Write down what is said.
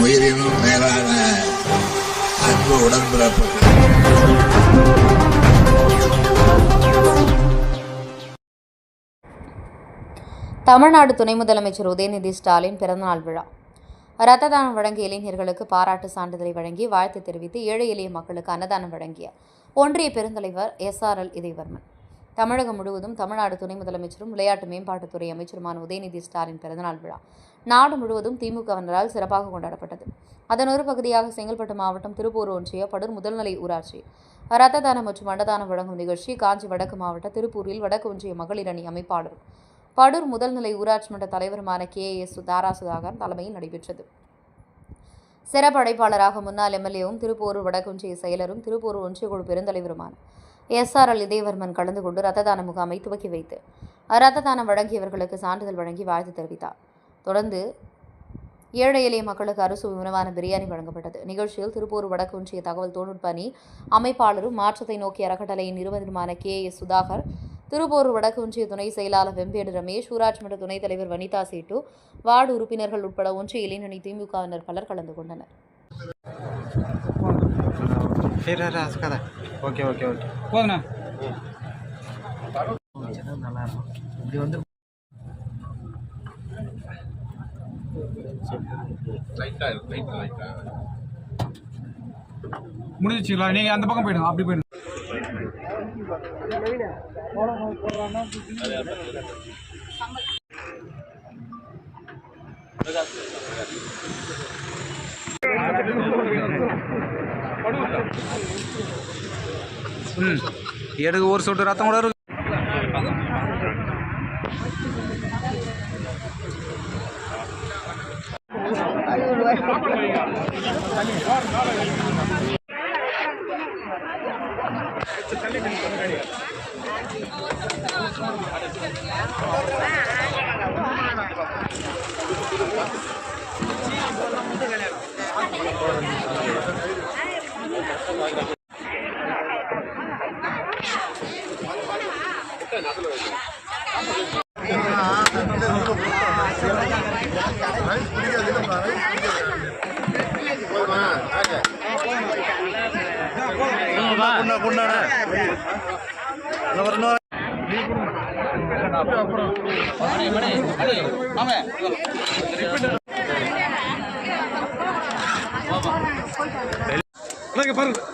உயிரினும் மேலான அன்பு உடன்பிறப்பு தமிழ்நாடு துணை முதலமைச்சர் உதயநிதி ஸ்டாலின் பிறந்தநாள் விழா. ரத்த தானம் வழங்கிய இளைஞர்களுக்கு பாராட்டு சான்றிதழை வழங்கி வாழ்த்து தெரிவித்து ஏழை எளிய மக்களுக்கு அன்னதானம் வழங்கிய ஒன்றிய பெருந்தலைவர் எஸ்ஆர்எல் இதயவர்மன் தமிழகம் முழுவதும் தமிழ்நாடு துணை முதலமைச்சரும் விளையாட்டு மேம்பாட்டுத்துறை அமைச்சருமான உதயநிதி ஸ்டாலின் பிறந்தநாள் விழா. நாடு முழுவதும் திமுகவினரால் சிறப்பாக கொண்டாடப்பட்டது. அதன் ஒரு பகுதியாக செங்கல்பட்டு மாவட்டம் திருப்பூர் ஒன்றிய படூர் முதல்நிலை ஊராட்சி. ரத்த தானம் மற்றும் அன்னதானம் வழங்கும் நிகழ்ச்சி காஞ்சி வடக்கு மாவட்ட திருப்பூரில் வடக்கு ஒன்றிய மகளிர் அணி அமைப்பாளர். படூர் முதல்நிலை ஊராட்சி மன்ற தலைவருமான கே. எஸ். தாரா சுதாகர் தலைமையில் நடைபெற்றது. சிறப்படைப்பாளராக முன்னாள் எம்எல்ஏவும் திருப்பூர் வடக்குஞ்சிய செயலரும் திருப்பூர் ஒன்றிய குழு பெருந்தலைவருமான எஸ்ஆர்எல் இதயவர்மன் கலந்து கொண்டு ரத்த தான முகாமை துவக்கி வைத்து ரத்த தானம் வழங்கியவர்களுக்கு சான்றிதழ் வழங்கி வாழ்த்து தெரிவித்தார். தொடர்ந்து ஏழை எளிய மக்களுக்கு அரசு உணவான பிரியாணி வழங்கப்பட்டது. நிகழ்ச்சியில் திருப்பூர் வடக்கு ஒன்றிய தகவல் தொழில்நுட்ப அணி அமைப்பாளரும் மாற்றத்தை நோக்கிய அறக்கட்டளையின் நிறுவனருமான கே. எஸ். சுதாகர் திருப்பூர் வடக்கு ஒன்றிய துணை செயலாளர் வெம்பேடு ரமேஷ் ஊராட்சி மன்ற துணைத் தலைவர் வனிதா சேட்டு வார்டு உறுப்பினர்கள் உட்பட ஒன்றிய இளைஞரணி திமுகவினர் பலர் கலந்து கொண்டனர். சரி அசுக்காத ஓகே ஓகே ஓகே. போதுண்ணா. நல்லா இருக்கும் இப்படி வந்து முடிஞ்சிச்சுங்களா? நீங்க அந்த பக்கம் போயிடுங்க அப்படி போயிடுங்க. ம். எடுக்கு ஒரு சொட்டு ரத்தம் கூட இருக்கு. பாருங்க.